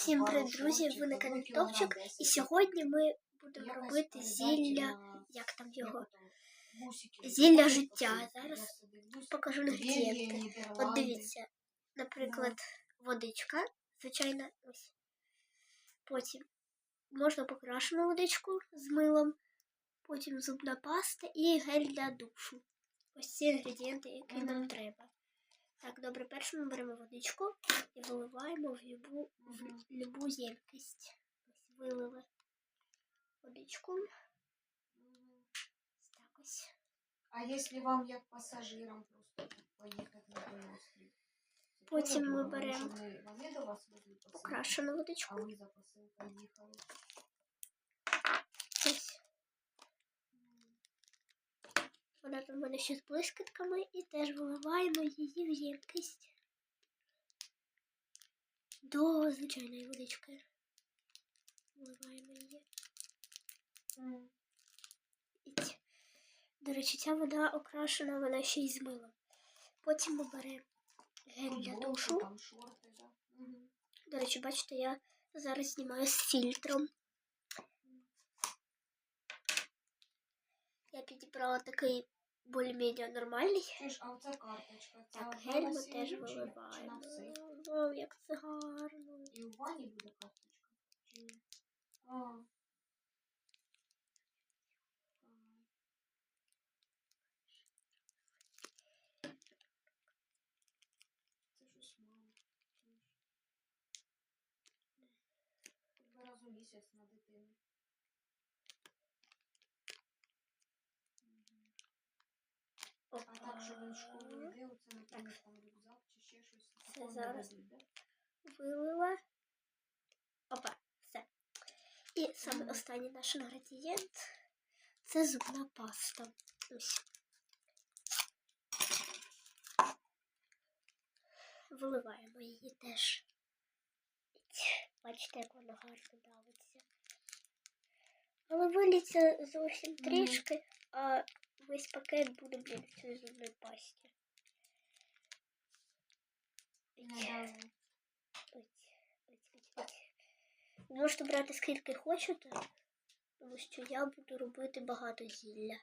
Всім привіт, друзі! Ви на каналі Топчик. І сьогодні ми будемо робити зілля, як там його? Зілля життя. Зараз покажу інгредієнти. От дивіться, наприклад, водичка, звичайно, ось. Потім можна покрашену водичку з милом, потім зубна паста і гель для душу. Ось ці інгредієнти, які нам треба. Так, добре, перше ми беремо водичку і виливаємо в любу, в любу ємкість. Ось вилили водичку. Так ось. А если вам як пасажирам просто поїхати на той острів? Потім ми беремо ми- Покрашену а водичку. ви за посилкою їхали. Ось. Вона там в мене ще з блискітками і теж виливаємо її в ємкість. До звичайної водички. Виливаємо її. До речі, ця вода окрашена, вона ще й з милом. Потім ми беремо гель для душу. До речі, бачите, я зараз знімаю з фільтром. Я підібрала такий більш-менш нормальний. Чуєш, а оця карточка, Так, одна гель на ми сім'ю теж виливаємо. О, як це гарно. І у вані буде карточка? Чи... А. Ага. Це щось мало. чуєш. Хоч би раз у місяць на дитину. А так, що він в школу йде, оце, наприклад, там рюкзак чи ще щось. Це зараз. Вилила. Опа, все. І саме останній наш інгредієнт це зубна паста. Ось. Виливаємо її теж. Бачите, як вона гарно давиться. Але виліться зовсім трішки, а весь пакет буде блін в цій зубній пасті. Можете брати скільки хочете, тому що я буду робити багато зілля.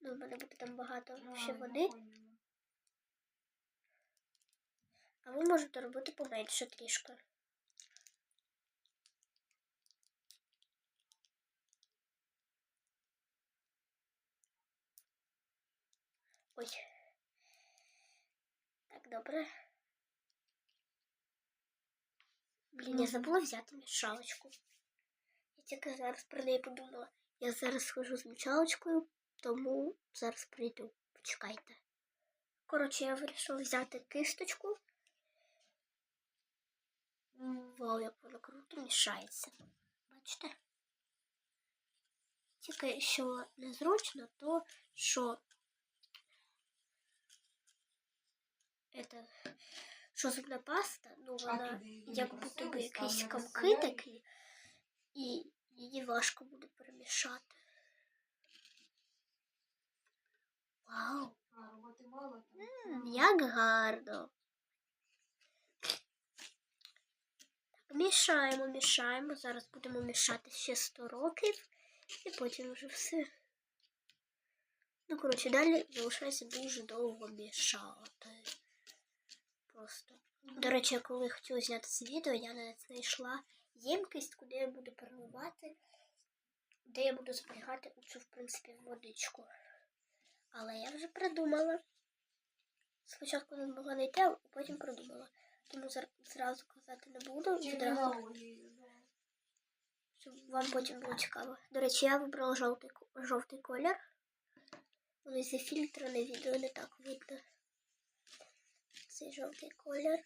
Ну, в мене буде там багато ще води, а ви можете робити поменше трішки. Ой. Так, добре. Блін, я забула взяти мішалочку. Я тільки зараз про неї подумала. Я зараз схожу з мішалочкою, тому зараз прийду. Почекайте. Коротше, я вирішила взяти кисточку. Вау, як воно круто мішається. Бачите? Тільки що незручно, то що это, що зубна паста, ну вона як будто би не комки розстріляють? і її важко буде перемішати. Вау, м, як гарно. Так, мішаємо, мішаємо. Зараз будемо мішати ще 100 років і потім вже все. Ну, коротше, далі залишається дуже довго мішати. Просто. До речі, я коли хотіла зняти це відео, я не знайшла ємкість, куди я буду переливати, де я буду зберігати цю, в принципі, водичку. Але я вже придумала. Спочатку не змогла знайти, а потім придумала. Тому зразу казати не буду. Відразу, щоб вам потім було цікаво. До речі, я вибрала жовтий, жовтий колір. Фільтра на відео не так видно. Цей жовтий колір.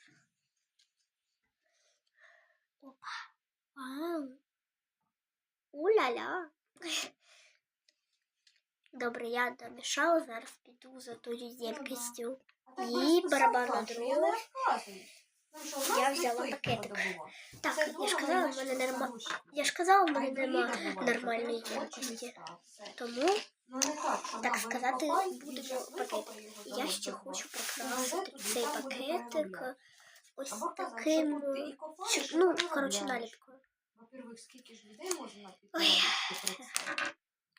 Опа. Вау. У-ля-ля. Добре, я домішала, зараз піду за тою ємкістю. І просто барабан сам на кажеш, я дрова. не розказую. Ну, Я взяла пакетик. Так, я ж казала, в мене це нема. Я ж казала, в мене нема нормальної це. Тому Ну, так, що Так на, сказати, викопай, будемо він щас пакетик. викопає його, Я завод ще забрав. хочу Ну, прикрасити вже цей там буде пакетик переробляти. ось Або казати, таким. що ти і копаєш, чу- і Ну, переробляєш. коротше, наліпкою. Во-первых, скільки ж людей можна Ой. підтримати?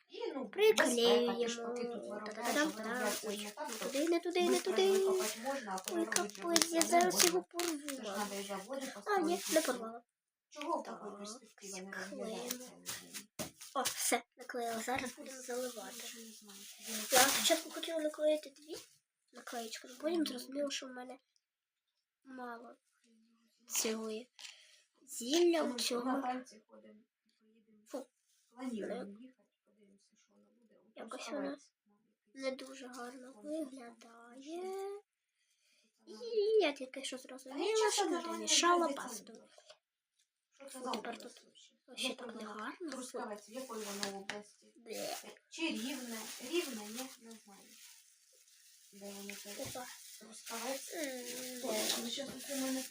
І, ну, Приклеюємо. безпека, ти ж поки тут виробляєш, Та-да-дам, а виробляється Ой, не так, не що туди, не туди, не быстро туди. викопати можна, а Ой, переробити вже капець, я быстро зараз не його можна. Це ж порву. надо і заводи А, ні, построїти, не і порвала. Чого в Так, такої перспективи не склеїмо. О, все, наклеїла. Зараз будемо заливати. Я не не спочатку хотіла наклеїти дві наклеїчки, але потім зрозуміла, що в мене мало цілої. Зілля у цього. Фу. Якось воно Не дуже гарно виглядає. І я тільки що зрозуміла, що страшного, перемішала пасту. Тепер тут вообще? Вообще Якої так не гарно. Трускавець, якої воно області? Чи рівне? Рівне, ні, не знаю. Де воно це? Опа. Трускавець. Ну зараз у мене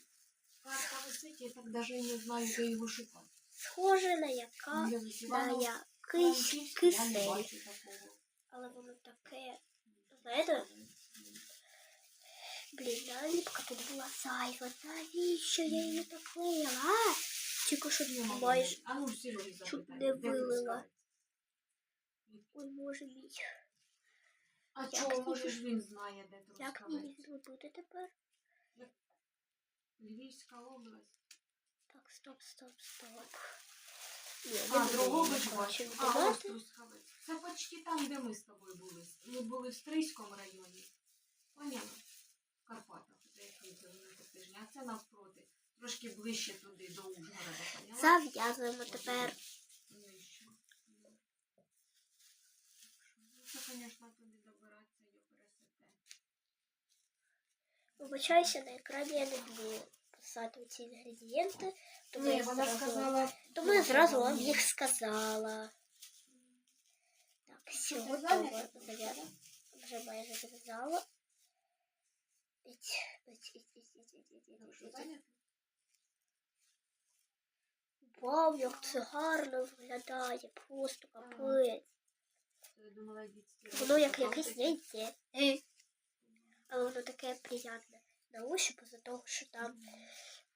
висить, я так навіть не знаю, де його шукати. Схоже на яка Ну, на якийсь кисель. Але воно таке. Знаєте, блін, наліпка тут була зайва. Навіщо я її наклеїла? А? Тільки що майже. Чуть не вилила. Ой, боже мій. А чого, може ж він знає, де Як мені зробити тепер? Львівська область. Так, стоп, стоп, стоп. Ні, А, її, бачу. коротше, А, ось. Трускавець. Це почти там, де ми з тобою були. Ми були в Стрийському районі. Поняла? В Карпатах, де я їздила на тижні. А це навпроти. Трошки ближче туди, до? Зав'язуємо тепер. Ну. Вибачайся, на екрані я не вмію писати ці інгредієнти, тому Ні, я вона зразу, сказала, тому я зразу вам їх сказала. Так, все, готово. Вже майже зав'язала. Іть, іть, іть, іть, іть, іть, іть, іть, Ну, що, іть. зайнята? Вау, як це гарно виглядає, просто капець. Воно як якесь яйце. Е. Але воно таке приємне на ощупь, за того, що там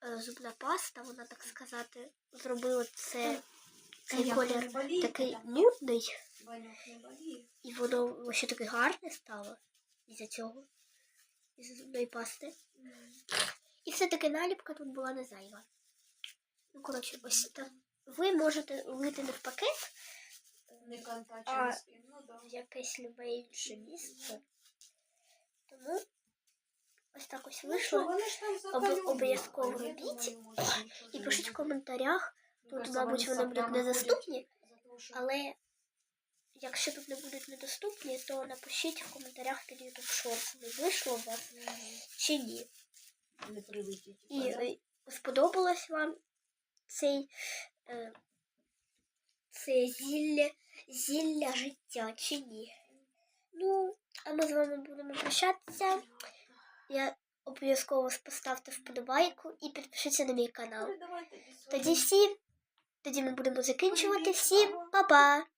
е, зубна паста, вона, так сказати, зробила це, цей колір такий нудний, і воно ще таке гарне стало із-за цього, із зубної пасти. І все-таки наліпка тут була не зайва. Ну, коротше, ось так. Ви можете лити не в пакет, Не А, спін. Ну, да. в якесь любе інше місце. Тому ось так ось Ну, вийшло. вони ж там закалюють, обов'язково я робіть. думаю, може, нічого І не пишіть в коментарях. Тут, мабуть, вони будуть недоступні, ходять за того, що але якщо тут не будуть недоступні, то напишіть в коментарях під YouTube Shorts, не вийшло у вас чи ні. не. І е, сподобалось вам цей, е, це зілля, зілля життя чи ні. Ну, а ми з вами будемо прощатися. Я обов'язково поставте вподобайку і підпишіться на мій канал. Тоді всі, тоді ми будемо закінчувати. Всім па-па!